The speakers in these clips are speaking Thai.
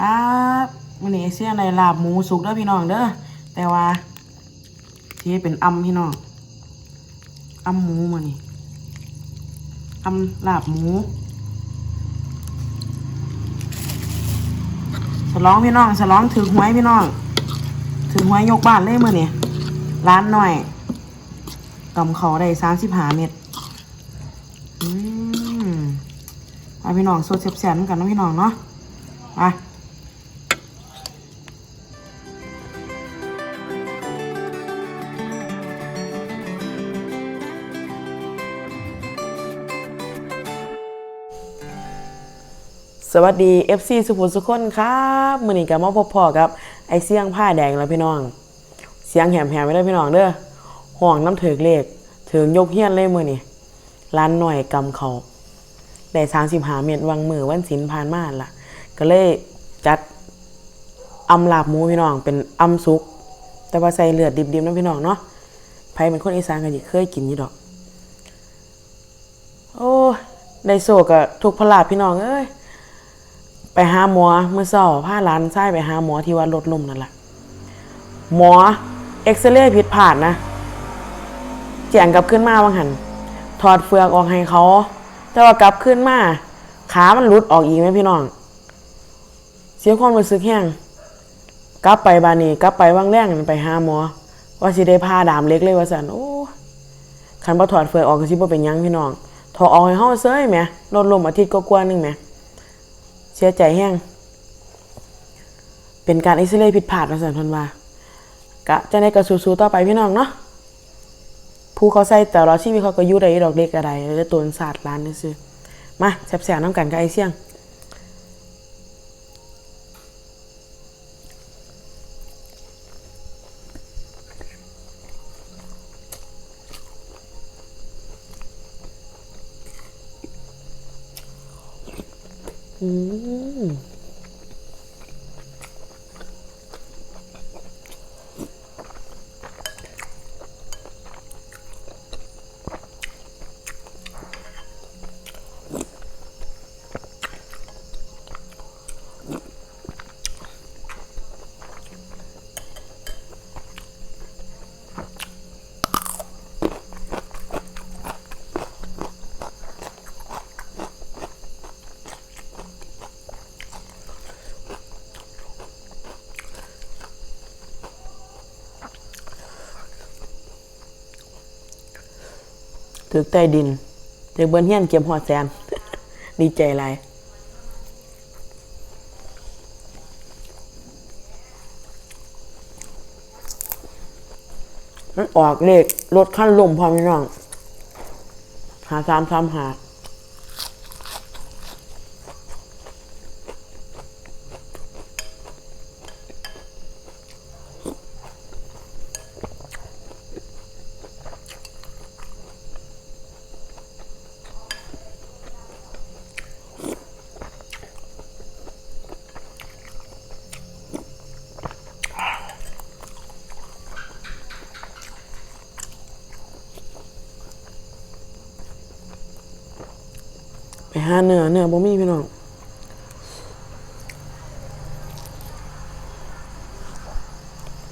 ครับวันนี้เสียในลาบหมูสุกเด้อพี่น้องเด้อแต่ว่าที่เป็นอำพี่น้องอำหมูมานี่อำลาบหมูฉลองพี่น้องฉลองถือหวยพี่น้องถือหวยยกบ้านเลยมื่อนี่ร้านหน่อยกำเขาได้สามสิบห้าเม็ดอืมไปพี่น้องสดแซ่บๆเหมือนกันนะพี่น้องเนาะไป สวัสดี FC สุภูสุคนครับมือนี้กับมาพบพ่อกับ ไอเสียงผ้าแดงแล้วพี่น้อง เสียงแหมแหมไม่ได้พี่น้องเด้อห่วงน้ำเถือกเลขถึงยกเฮี้ยนเลยมือนี่ร้านหน่อยกำเขาได้สามสิบหาเม็ดวังมือวันศิลผ่านมาล่ะ ก็เลยจัดอำลาบหมูพี่น้องเป็นอำซุก แต่ว่าใส่เลือดดิบๆนะพี่น้องเนาะใครเป็นคนอีสานกันยิเคยกินอยู่ดอก โอ้ยได้โศกอะทุกพลาดพี่น้องเอ้ย ไปหาหมอเมื่อเช้าพาหลานชายไปหาหมอที่วัดรถลมนั่นแหละหมอเอ็กซเรย์ผิดพลาดนะแจงกลับขึ้นมาบางหันถอดเฟือกออกให้เขา แต่ว่ากลับขึ้นมาขามันหลุดออกอีกไหมพี่น้อง เสียความรู้สึกแห้งกลับไปบานีกลับไปว่างแรงนั่นไปหาหมอ ว่าสิได้พาดามเล็กเลยว่าสันโอ้คันพอถอดเฟือกออกก็สิบ่เป็นยังพี่น้องถอดออกให้เฮาเซ้ยแหมรถลมอาทิตย์กว่าๆหนึงแหม สียใจแห้งเป็นการอิสเรย์ผิดพลาดมาสันทนว่ากะจะในกระสู้ๆต่อไปพี่น้องเนาะผู้เขาใส่แต่เราชีวิตเขาก็ยุ่ได้ดอกเล็กอะไรแล้วตัวศาสตร์ร้านนี่ซื้อมาแสบๆน้ำกันกับไอเสี่ยง อื ถือใต้ดินถือเบิ้นเฮียนเก็บหอดแสน ดีใจไรมันออกเลขรถขั้นลมพร้อมีน้องหาสามสามหา ไปหาเนื้อเนื้อบ่มีพี่น้อง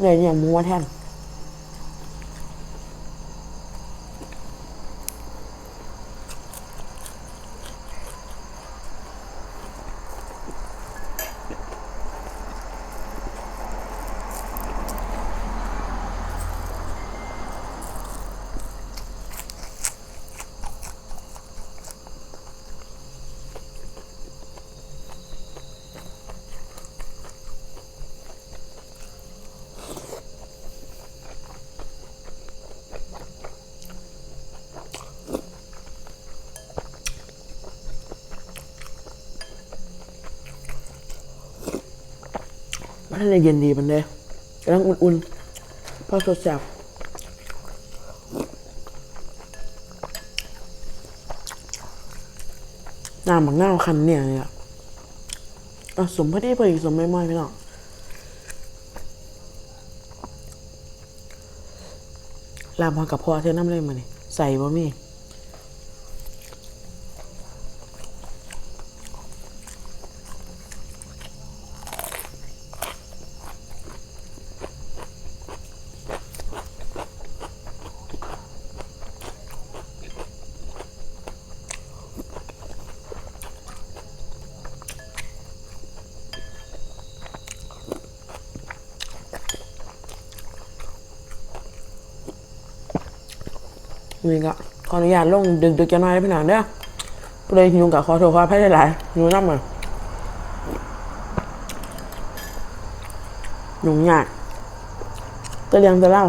เนี่ยอย่างหมูแท่น มันจะเย็นดีมันเลยกำลังอุ่นๆพอสดแซ่บน้ำบักหน้าวคันเนี่ยเนี่ยอะสมพอดีพอดีสมไม่ไหม้พี่น้องลาบพอกับพ่อเท่าน้ำเลยมานี่ใส่บะห มี่นี่ก็ขออนุญาตลงดึกๆจะน้อยพี่น้องเด้อผู้ใดหิวกับขอโทษขออภัยหลายๆหิวน้ำมันยุ่งยากก็เลี้ยงจะเล่า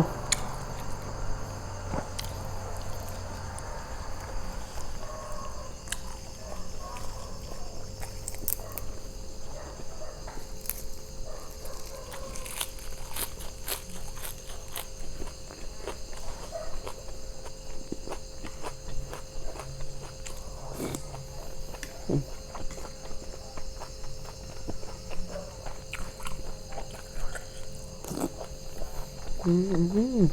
Mm-hmm.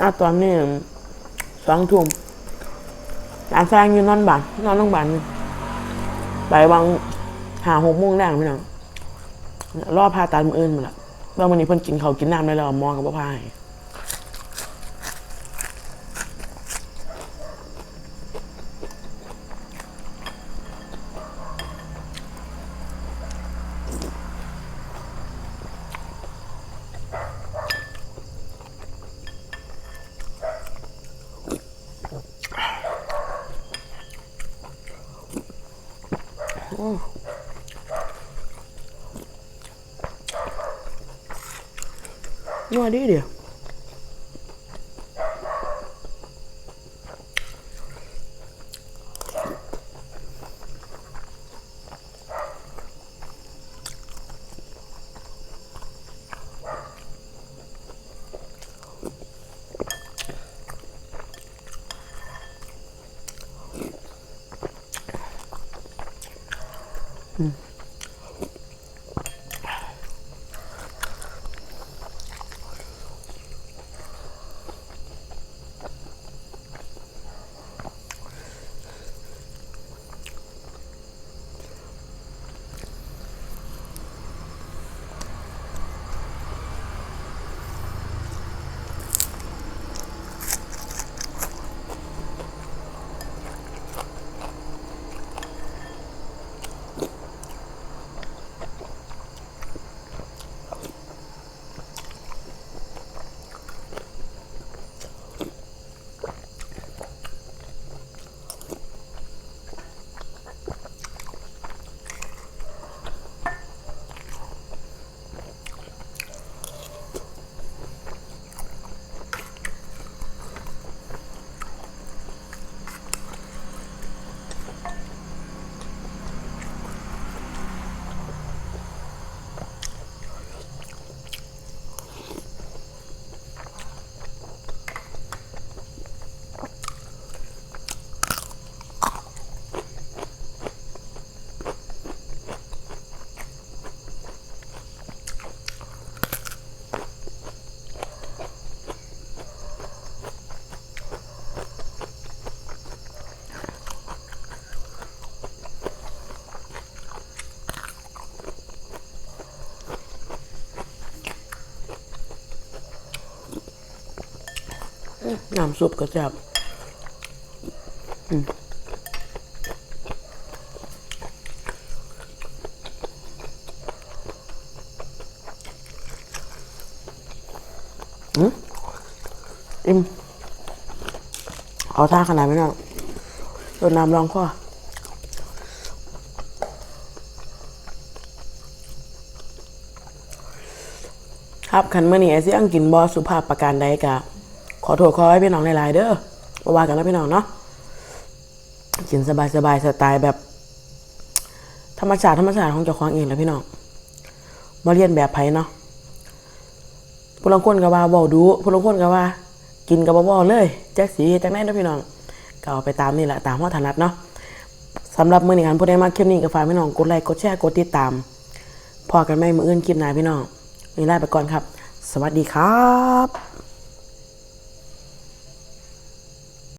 น้าตอนนี้สองทุ่มหลานแซงอยู่นอนบ้านนอนโรงพยาบาลไปวางหาหกโมงแรงพี่น้องรอพาตาดมืออื่นมาละบางวันนี้เพิ่นกินเขาวกินน้ำได้แล้วหมอกับพ่อพาย นัวดี น้ำซุปก็แซ่บอืมอิ่มเอาท่าขนาดไมเนาะโดนน้ำรองคอครับคันเมื่อนี้ไอ้สิอังกินบอสุภาพประการใดกะ ขอโทษขอให้พี่น้องหลายๆเด้อบ่ว่ากันนะพี่น้องเนาะกินสบายสบายๆสไตล์แบบ ธรรมชาติธรรมชาติของเจ้าของเองแหละพี่น้องมาเรียนแบบไผเนาะผู้ลางคนก็ว่าเว้าดูผู้ลางคนก็ว่า กินกับบ่เว้าเลยแจ็คสีแจ็คไหนเนะพี่น้องก็เอาไปตามนี่แหละตามเฮาถนัดเนาะสำหรับมื้อนี้กันผู้ใดมาคลิปนี้ก็ฝากพี่น้องกดไลค์กดแชร์กดติดตามพอกันไหมมื้ออื่นคลิปหน้าพี่น้องนี่ลาไปก่อนครับ สวัสดีครับ